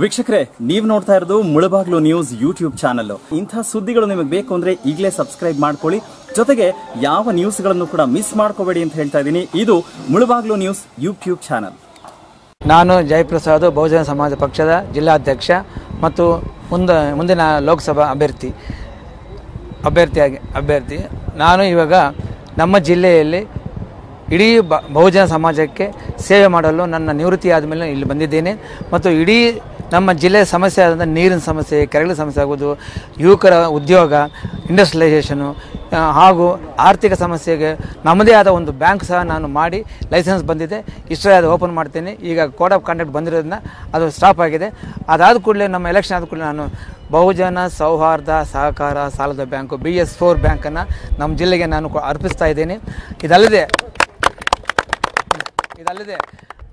ವೀಕ್ಷಕರೇ, ನೀವು ನೋಡ್ತಾ ಇರೋದು ಮುಳಬಾಗ್ಲು ನ್ಯೂಸ್ ಯೂಟ್ಯೂಬ್ ಚಾನಲ್ ಇಂಥ ಸುದ್ದಿಗಳು ನಿಮಗೆ ಬೇಕು ಅಂದ್ರೆ ಈಗಲೇ ಸಬ್ಸ್ಕ್ರೈಬ್ ಮಾಡ್ಕೊಳ್ಳಿ. ಜೊತೆಗೆ ಯಾವ ನ್ಯೂಸ್ಗಳನ್ನು ಕೂಡ ಮಿಸ್ ಮಾಡ್ಕೋಬೇಡಿ ಅಂತ ಹೇಳ್ತಾ ಇದ್ದೀನಿ. ಇದು ಮುಳಬಾಗ್ಲು ನ್ಯೂಸ್ ಯೂಟ್ಯೂಬ್ ಚಾನಲ್. ನಾನು ಜಯಪ್ರಸಾದ್, ಬಹುಜನ ಸಮಾಜ ಪಕ್ಷದ ಜಿಲ್ಲಾಧ್ಯಕ್ಷ ಮತ್ತು ಮುಂದ, ಮುಂದಿನ ಲೋಕಸಭಾ ಅಭ್ಯರ್ಥಿ ಅಭ್ಯರ್ಥಿಯಾಗಿ ಅಭ್ಯರ್ಥಿ. ನಾನು ಇವಾಗ ನಮ್ಮ ಜಿಲ್ಲೆಯಲ್ಲಿ ಇಡೀ ಬಹುಜನ ಸಮಾಜಕ್ಕೆ ಸೇವೆ ಮಾಡಲು ನನ್ನ ನಿವೃತ್ತಿ ಆದಮೇಲೆ ಇಲ್ಲಿ ಬಂದಿದ್ದೇನೆ. ಮತ್ತು ಇಡೀ ನಮ್ಮ ಜಿಲ್ಲೆಯ ಸಮಸ್ಯೆ ಆದಂಥ ನೀರಿನ ಸಮಸ್ಯೆ, ಕೆರೆಗಳ ಸಮಸ್ಯೆ ಆಗೋದು, ಯುವಕರ ಉದ್ಯೋಗ ಇಂಡಸ್ಟ್ರಿಯಲೈಸೇಷನು ಹಾಗೂ ಆರ್ಥಿಕ ಸಮಸ್ಯೆಗೆ ನಮ್ಮದೇ ಆದ ಒಂದು ಬ್ಯಾಂಕ್ ಸಹ ನಾನು ಮಾಡಿ ಲೈಸೆನ್ಸ್ ಬಂದಿದೆ. ಇಷ್ಟೇ ಅದು ಓಪನ್ ಮಾಡ್ತೀನಿ. ಈಗ ಕೋಡ್ ಆಫ್ ಕಾಂಡಕ್ಟ್ ಬಂದಿರೋದನ್ನ ಅದು ಸ್ಟಾಪ್ ಆಗಿದೆ. ಅದಾದ ಕೂಡಲೇ ನಮ್ಮ ಎಲೆಕ್ಷನ್ ಆದ ಕೂಡಲೇ ನಾನು ಬಹುಜನ ಸೌಹಾರ್ದ ಸಹಕಾರ ಸಾಲದ ಬ್ಯಾಂಕು ಬಿ ಎಸ್ ಫೋರ್ ಬ್ಯಾಂಕನ್ನು ನಮ್ಮ ಜಿಲ್ಲೆಗೆ ನಾನು ಅರ್ಪಿಸ್ತಾ ಇದ್ದೀನಿ. ಇದಲ್ಲದೆ ಇದಲ್ಲದೆ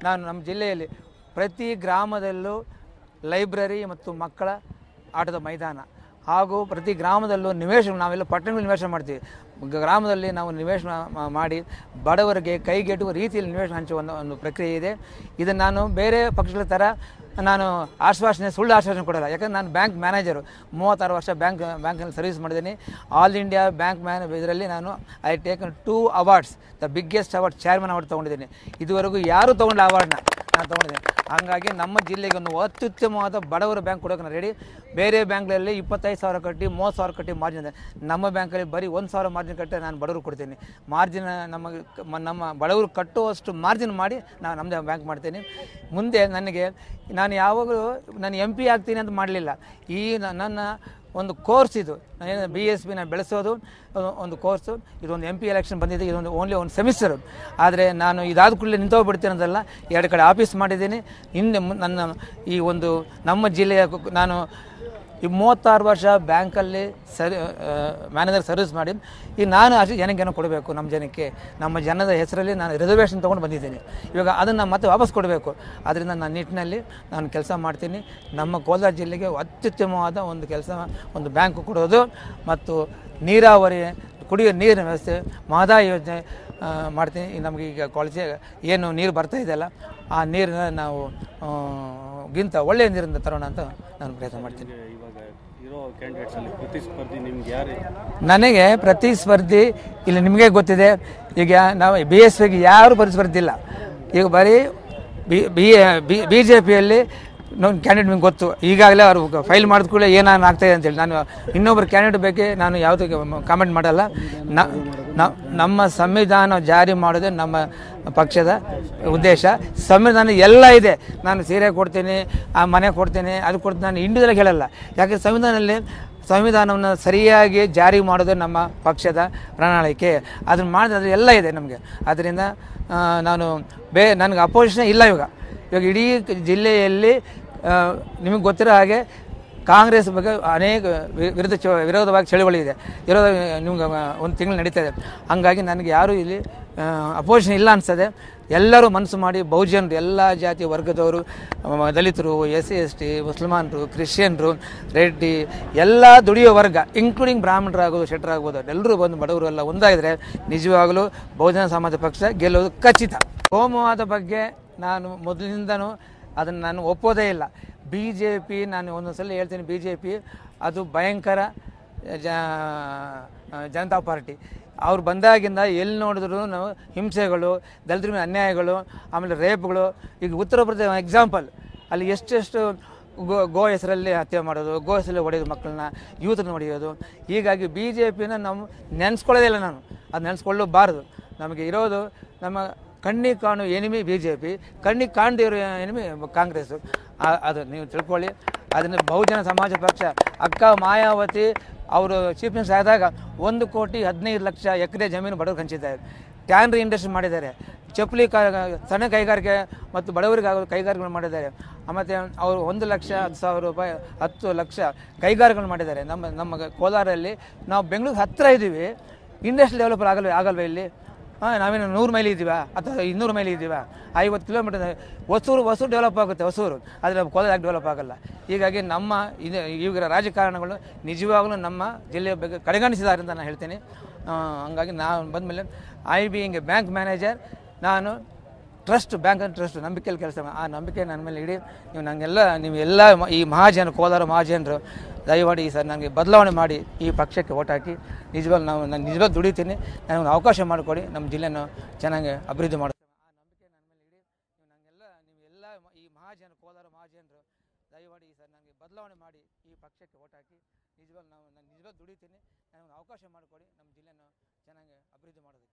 ನಾನು ನಮ್ಮ ಜಿಲ್ಲೆಯಲ್ಲಿ ಪ್ರತಿ ಗ್ರಾಮದಲ್ಲೂ ಲೈಬ್ರರಿ ಮತ್ತು ಮಕ್ಕಳ ಆಟದ ಮೈದಾನ. ಹಾಗೂ ಪ್ರತಿ ಗ್ರಾಮದಲ್ಲೂ ನಿವೇಶ ನಾವೆಲ್ಲ ಪಟ್ಟಣಗಳು ನಿವೇಶನ ಮಾಡ್ತೀವಿ. ಗ್ರಾಮದಲ್ಲಿ ನಾವು ನಿವೇಶನ ಮಾಡಿ ಬಡವರಿಗೆ ಕೈಗೆಟುವ ರೀತಿಯಲ್ಲಿ ನಿವೇಶನ ಹಂಚುವ ಒಂದು ಒಂದು ಪ್ರಕ್ರಿಯೆ ಇದೆ. ಇದನ್ನು ನಾನು ಬೇರೆ ಪಕ್ಷಗಳ ಥರ ನಾನು ಆಶ್ವಾಸನೆ, ಸುಳ್ಳು ಆಶ್ವಾಸನೆ ಕೊಡಲ್ಲ. ಯಾಕಂದ್ರೆ ನಾನು ಬ್ಯಾಂಕ್ ಮ್ಯಾನೇಜರು. ಮೂವತ್ತಾರು ವರ್ಷ ಬ್ಯಾಂಕ್, ಬ್ಯಾಂಕಲ್ಲಿ ಸರ್ವಿಸ್ ಮಾಡಿದ್ದೀನಿ. ಆಲ್ ಇಂಡಿಯಾ ಬ್ಯಾಂಕ್ ಮ್ಯಾನ್, ಇದರಲ್ಲಿ ನಾನು, I taken two awards, the biggest award chairman award ತೊಗೊಂಡಿದ್ದೀನಿ. ಇದುವರೆಗೂ ಯಾರೂ ತೊಗೊಂಡ ಅವಾರ್ಡ್ನ. ನಾನು ತೊಗೊಂಡಿದ್ದೀನಿ ಹಾಗಾಗಿ ನಮ್ಮ ಜಿಲ್ಲೆಗೆ ಒಂದು ಅತ್ಯುತ್ತಮವಾದ ಬಡವರ ಬ್ಯಾಂಕ್ ಕೊಡೋಕೆ ರೆಡಿ ಬೇರೆ ಬ್ಯಾಂಕ್ಗಳಲ್ಲಿ ಇಪ್ಪತ್ತೈದು ಸಾವಿರ ಕಟ್ಟಿ, ಮೂವತ್ತು ಸಾವಿರ ಕಟ್ಟಿ ಮಾರ್ಜಿನ್ ಇದೆ. ನಮ್ಮ ಬ್ಯಾಂಕಲ್ಲಿ ಬರೀ ಒಂದು ಸಾವಿರ ಮಾರ್ಜಿನ್ ಕಟ್ಟಿ ನಾನು ಬಡವರು ಕೊಡ್ತೀನಿ. ಮಾರ್ಜಿನ್ ನಮಗೆ ನಮ್ಮ ಬಡವರು ಕಟ್ಟುವಷ್ಟು ಮಾರ್ಜಿನ್ ಮಾಡಿ ನಾನು ನಮ್ಮದೇ ಬ್ಯಾಂಕ್ ಮಾಡ್ತೀನಿ. ಮುಂದೆ ನನಗೆ, ನಾನು ಯಾವಾಗಲೂ, ನಾನು ಎಂ ಪಿ ಆಗ್ತೀನಿ ಅಂತ ಮಾಡಲಿಲ್ಲ. ಈ ನನ್ನ ಒಂದು ಕೋರ್ಸ್ ಇದು. ನಾನೇನು ಬಿ ಎಸ್ ಬಿನ ಬೆಳೆಸೋದು ಒಂದು ಕೋರ್ಸು. ಇದೊಂದು ಎಂ ಪಿ ಎಲೆಕ್ಷನ್ ಬಂದಿದೆ, ಇದೊಂದು ಓನ್ಲಿ ಒಂದು ಸೆಮಿಸ್ಟರ್ ಆದರೆ ನಾನು ಇದಾದ ಕೂಡಲೇ ನಿಂತೋಗ್ಬಿಡ್ತೀನಿ ಅಂತಲ್ಲ ಎರಡು ಕಡೆ ಆಫೀಸ್ ಮಾಡಿದ್ದೀನಿ. ಹಿಂದೆ ನನ್ನ ಈ ಒಂದು ನಮ್ಮ ಜಿಲ್ಲೆಯ ನಾನು ಈ ಮೂವತ್ತಾರು ವರ್ಷ ಬ್ಯಾಂಕಲ್ಲಿ ಸರ್ ಮ್ಯಾನೇಜರ್ ಸರ್ವಿಸ್ ಮಾಡಿ ಈಗ ನಾನು ಅಷ್ಟು ಜನಕ್ಕೆ ಕೊಡಬೇಕು ನಮ್ಮ ಜನಕ್ಕೆ. ನಮ್ಮ ಜನದ ಹೆಸರಲ್ಲಿ ನಾನು ರಿಸರ್ವೇಷನ್ ತೊಗೊಂಡು ಬಂದಿದ್ದೀನಿ. ಇವಾಗ ಅದನ್ನು ಮತ್ತೆ ವಾಪಸ್ ಕೊಡಬೇಕು. ಅದರಿಂದ ನಾನು ನಿಟ್ಟಿನಲ್ಲಿ ನಾನು ಕೆಲಸ ಮಾಡ್ತೀನಿ. ನಮ್ಮ ಕೋಲಾರ ಜಿಲ್ಲೆಗೆ ಅತ್ಯುತ್ತಮವಾದ ಒಂದು ಕೆಲಸ, ಒಂದು ಬ್ಯಾಂಕ್ ಕೊಡೋದು. ಮತ್ತು ನೀರಾವರಿ, ಕುಡಿಯೋ ನೀರಿನ ವ್ಯವಸ್ಥೆ, ಮಹದಾಯಿ ಯೋಜನೆ ಮಾಡ್ತೀನಿ. ನಮಗೆ ಈಗ ಕಾಲೇಜ್ ಏನು ನೀರು ಬರ್ತಾ ಇದೆಯಲ್ಲ, ಆ ನೀರನ್ನ ನಾವು ಗಿಂತ ಒಳ್ಳೆಯ ನೀರಿಂದ ತರೋಣ ಅಂತ ನಾನು ಪ್ರಯತ್ನ ಮಾಡ್ತೀನಿ. ನನಗೆ ಪ್ರತಿಸ್ಪರ್ಧಿ ಇಲ್ಲಿ ನಿಮಗೆ ಗೊತ್ತಿದೆ. ಈಗ ನಾವು ಬಿ ಎಸ್ ಪಿಗೆ ಯಾರು ಪ್ರತಿಸ್ಪರ್ಧಿ ಇಲ್ಲ. ಈಗ ಬರೀ ಬಿ ಬಿ ಬಿ ಜೆ ಪಿಯಲ್ಲಿ ನಮ್ಮ ಕ್ಯಾಂಡಿಡೇಟ್ ನಿಮ್ಗೆ ಗೊತ್ತು. ಈಗಾಗಲೇ ಅವರು ಫೈಲ್ ಮಾಡಿದ ಕೂಡಲೇ ಏನಾನು ಆಗ್ತಾಯಿದೆ ಅಂತೇಳಿ ನಾನು ಇನ್ನೊಬ್ಬರು ಕ್ಯಾಂಡಿಡೇಟ್ ಬಗ್ಗೆ ನಾನು ಯಾವುದಕ್ಕೆ ಕಾಮೆಂಟ್ ಮಾಡಲ್ಲ. ನಮ್ಮ ಸಂವಿಧಾನ ಜಾರಿ ಮಾಡೋದೇ ನಮ್ಮ ಪಕ್ಷದ ಉದ್ದೇಶ. ಸಂವಿಧಾನ ಎಲ್ಲ ಇದೆ. ನಾನು ಸೀರೆ ಕೊಡ್ತೀನಿ, ಆ ಮನೆ ಕೊಡ್ತೀನಿ, ಅದು ಕೊಡ್ತೀನಿ. ನಾನು ಇಂಡಿವಿಜುವಲ್ ಹೇಳಲ್ಲ ಯಾಕೆ ಸಂವಿಧಾನದಲ್ಲಿ ಸಂವಿಧಾನವನ್ನು ಸರಿಯಾಗಿ ಜಾರಿ ಮಾಡೋದು ನಮ್ಮ ಪಕ್ಷದ ಪ್ರಣಾಳಿಕೆ. ಅದನ್ನು ಮಾಡಿದ್ರೆ ಎಲ್ಲ ಇದೆ ನಮಗೆ. ಅದರಿಂದ ನಾನು ಬೇ, ನನಗೆ ಅಪೋಸಿಷನ್ ಇಲ್ಲ ಇವಾಗ. ಇವಾಗ ಇಡೀ ಜಿಲ್ಲೆಯಲ್ಲಿ ನಿಮಗೆ ಗೊತ್ತಿರೋ ಹಾಗೆ ಕಾಂಗ್ರೆಸ್ ಬಗ್ಗೆ ಅನೇಕ ವಿರುದ್ಧ ವಿರೋಧವಾಗಿ ಚಳುವಳಿ ಇದೆ. ವಿರೋಧ, ನಿಮ್ಗೆ ಒಂದು ತಿಂಗಳು ನಡೀತಾ ಇದೆ. ಹಂಗಾಗಿ ನನಗೆ ಯಾರೂ ಇಲ್ಲಿ ಅಪೋಸಿಷನ್ ಇಲ್ಲ ಅನಿಸ್ತದೆ ಎಲ್ಲರೂ ಮನಸ್ಸು ಮಾಡಿ ಬಹುಜನರು, ಎಲ್ಲ ಜಾತಿ ವರ್ಗದವರು ದಲಿತರು ಎಸ್ ಸಿ ಎಸ್ ಟಿ ಮುಸಲ್ಮಾನರು, ಕ್ರಿಶ್ಚಿಯನ್ರು, ರೆಡ್ಡಿ, ಎಲ್ಲ ದುಡಿಯೋ ವರ್ಗ ಇನ್ಕ್ಲೂಡಿಂಗ್ ಬ್ರಾಹ್ಮಣರಾಗೋದು ಆಗ್ಬೋದು ಎಲ್ಲರೂ ಬಂದು ಬಡವರು ಎಲ್ಲ ಒಂದಾಗಿದ್ರೆ ನಿಜವಾಗಲೂ ಬಹುಜನ ಸಮಾಜ ಪಕ್ಷ ಗೆಲ್ಲೋದು ಖಚಿತ. ಕೋಮುವಾದ ಬಗ್ಗೆ ನಾನು ಮೊದಲಿನಿಂದನೂ ಅದನ್ನು ನಾನು ಒಪ್ಪೋದೇ ಇಲ್ಲ. ಬಿ ಜೆ ಪಿ ನಾನು ಒಂದೊಂದ್ಸಲ ಹೇಳ್ತೀನಿ ಬಿ ಜೆ ಪಿ ಅದು ಭಯಂಕರ ಜನತಾ ಪಾರ್ಟಿ. ಅವ್ರು ಬಂದಾಗಿಂದ ಎಲ್ಲಿ ನೋಡಿದ್ರು ನಾವು ಹಿಂಸೆಗಳು, ದಲಿತರ ಮೇಲೆ ಅನ್ಯಾಯಗಳು, ಆಮೇಲೆ ರೇಪ್ಗಳು. ಈಗ ಉತ್ತರ ಪ್ರದೇಶ ಎಕ್ಸಾಂಪಲ್ ಅಲ್ಲಿ ಎಷ್ಟೆಷ್ಟು ಗೋ ಗೋ ಹೆಸರಲ್ಲಿ ಹತ್ಯೆ ಮಾಡೋದು, ಗೋ ಹೆಸರಲ್ಲಿ ಹೊಡೆಯೋದು ಮಕ್ಕಳನ್ನ ಯೂತ್ನ ಹೊಡೆಯೋದು. ಹೀಗಾಗಿ ಬಿ ಜೆ ಪಿನ ನಾವು ನೆನೆಸ್ಕೊಳ್ಳೋದೇ ಇಲ್ಲ ನಾನು. ಅದು ನೆನೆಸ್ಕೊಳ್ಳಬಾರ್ದು. ನಮಗೆ ಇರೋದು ನಮ್ಮ ಕಣ್ಣಿಗೆ ಕಾಣು ಎನಿಮಿ ಬಿ ಜೆ ಪಿ ಕಣ್ಣಿಗೆ ಕಾಣದೇ ಎನಿಮಿ ಕಾಂಗ್ರೆಸ್ಸು ಅದು ನೀವು ತಿಳ್ಕೊಳ್ಳಿ. ಅದನ್ನು ಬಹುಜನ ಸಮಾಜ ಪಕ್ಷ, ಅಕ್ಕ ಮಾಯಾವತಿ ಅವರು ಚೀಫ್ ಮಿನಿಸ್ಟರ್ ಆದಾಗ ಒಂದು ಕೋಟಿ ಹದಿನೈದು ಲಕ್ಷ ಎಕರೆ ಜಮೀನು ಬಡವರು ಹಂಚಿದ್ದಾರೆ. ಟ್ಯಾನ್ರಿ ಇಂಡಸ್ಟ್ರಿ ಮಾಡಿದ್ದಾರೆ. ಚಪ್ಪಲಿ ಸಣ್ಣ ಕೈಗಾರಿಕೆ ಮತ್ತು ಬಡವರಿಗೆ ಕೈಗಾರಿಕೆಗಳು ಮಾಡಿದ್ದಾರೆ. ಮತ್ತು ಅವರು ಒಂದು ಲಕ್ಷ ಹತ್ತು ಸಾವಿರ ರೂಪಾಯಿ, ಹತ್ತು ಲಕ್ಷ ಕೈಗಾರಿಕೆಗಳು ಮಾಡಿದ್ದಾರೆ. ನಮ್ಮ ನಮ್ಮ ಕೋಲಾರಲ್ಲಿ ನಾವು ಬೆಂಗಳೂರಿಗೆ ಹತ್ತಿರ ಇದ್ದೀವಿ. ಇಂಡಸ್ಟ್ರಿ ಡೆವಲಪರ್ ಆಗಲ್ವೇ ಆಗಲ್ವೇ ಇಲ್ಲಿ? ಹಾಂ, ನಾವೇನು ನೂರು ಮೈಲಿ ಇದ್ದೀವಾ? ಅಥವಾ ಇನ್ನೂರು ಮೈಲಿ ಇದ್ದೀವ? ಐವತ್ತು ಕಿಲೋಮೀಟರ್ ಹೊಸೂರು ಹೊಸೂರು ಡೆವಲಪ್ ಆಗುತ್ತೆ, ಹೊಸೂರು. ಆದರೆ ಕೋಲಾರ ಡೆವಲಪ್ ಆಗಲ್ಲ? ಹೀಗಾಗಿ ನಮ್ಮ ಇದು ಇವರ ರಾಜಕಾರಣಗಳು ನಿಜವಾಗಲೂ ನಮ್ಮ ಜಿಲ್ಲೆಯ ಬಗ್ಗೆ ಕಡೆಗಣಿಸಿದ್ದಾರೆ ಅಂತ ನಾನು ಹೇಳ್ತೀನಿ. ಹಂಗಾಗಿ ನಾನು ಬಂದಮೇಲೆ ಐ ಬಿ ಹಿಂಗೆ ಬ್ಯಾಂಕ್ ಮ್ಯಾನೇಜರ್ ನಾನು ಟ್ರಸ್ಟ್ ಬ್ಯಾಂಕ್ ಅಂಡ್ ಟ್ರಸ್ಟ್ ನಂಬಿಕೆಯಲ್ಲಿ ಕೆಲಸ ಆ ನಂಬಿಕೆ ನನ್ನ ಮೇಲೆ ಇಡಿ. ನೀವು ನನಗೆಲ್ಲ ನೀವು ಎಲ್ಲ ಮ- ಈ ಮಹಾಜನ, ಕೋಲಾರ ಮಹಾಜನರು ದಯಮಾಡಿ ಈ ಸರ್ ನನಗೆ ಬದಲಾವಣೆ ಮಾಡಿ ಈ ಪಕ್ಷಕ್ಕೆ ಓಟ್ ಹಾಕಿ. ನಿಜವಾಗ್ಲೂ ನಾವು ನಾನು ನಿಜವಾಗ್ ದುಡಿತೀನಿ. ನನಗೆ ಅವಕಾಶ ಮಾಡಿಕೊಡಿ. ನಮ್ಮ ಜಿಲ್ಲೆನ ಚೆನ್ನಾಗಿ ಅಭಿವೃದ್ಧಿ ಮಾಡ್ತೀನಿ ಆ ನಂಬಿಕೆ ನನ್ನ ಮೇಲೆ ಇಡಿ ನನಗೆಲ್ಲ ನೀವೆಲ್ಲ ಈ ಮಹಾಜನ ಕೋಲಾರ ಮಹಾಜನರು ದಯಮಾಡಿ ಈ ಸರ್ ನನಗೆ ಬದಲಾವಣೆ ಮಾಡಿ. ಈ ಪಕ್ಷಕ್ಕೆ ಓಟ್ ಹಾಕಿ ನಿಜವಾಗ್ಲೂ ನಾವು ನಾನು ನಿಜವಾಗ್ ದುಡಿತೀನಿ ನನಗೆ ಅವಕಾಶ ಮಾಡಿಕೊಡಿ ನಮ್ಮ ಜಿಲ್ಲೆನ ಚೆನ್ನಾಗಿ ಅಭಿವೃದ್ಧಿ ಮಾಡೋದಕ್ಕೆ